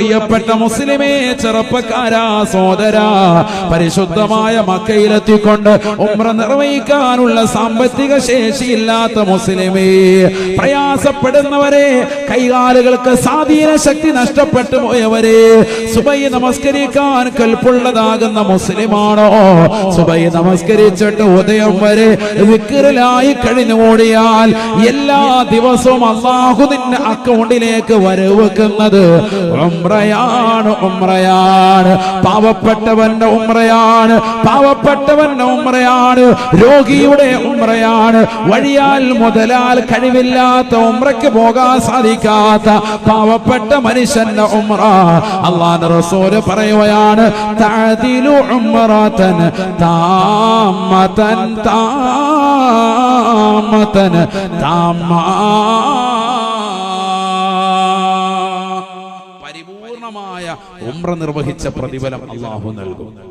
പ്രിയപ്പെട്ട മുസ്ലിമേ ചെറുപ്പക്കാരാ സോദരാ പരിശുദ്ധമായ മക്കയിലെത്തിക്കൊണ്ട് ഉമ്ര നിർവഹിക്കാനുള്ള സാമ്പത്തിക ശേഷിയില്ലാത്ത മുസ്ലിമേ പ്രയാസപ്പെടുന്നവരെ കൈകാലുകൾക്ക് സ്വാധീന ശക്തി നഷ്ടപ്പെട്ടു പോയവരെ സുബൈ നമസ്കരിക്കാൻ കൽപ്പുള്ളതാകുന്ന മുസ്ലിമാണോ? സുബൈ നമസ്കരിച്ചിട്ട് ഉദയം വരെ വിക്കിറിലായി കഴിഞ്ഞു ഓടിയാൽ എല്ലാ ദിവസവും അള്ളാഹു നിന്റെ അക്കൗണ്ടിലേക്ക് വരവെക്കുന്നത് ഉംറയാണ് ഉമ്രയാണ്. പാവപ്പെട്ടവന്റെ ഉമ്രയാണ് പാവപ്പെട്ടവന്റെ ഉമ്രയാണ്. രോഗിയുടെ ഉമ്രയാണ്. വഴിയാൽ മുതലാൽ കഴിവില്ലാത്ത ഉമ്രയ്ക്ക് പോകാൻ സാധിക്കാത്ത പാവപ്പെട്ട മനുഷ്യന്റെ ഉമ്ര. അള്ളാന്റെ റസൂൽ പറയുകയാണ് താതിലു ഉമ്രതൻ താമതൻ താമതൻ താമാ പരിപൂർണമായ ഉമ്ര നിർവഹിച്ച പ്രതിഫലം അള്ളാഹു നൽകും.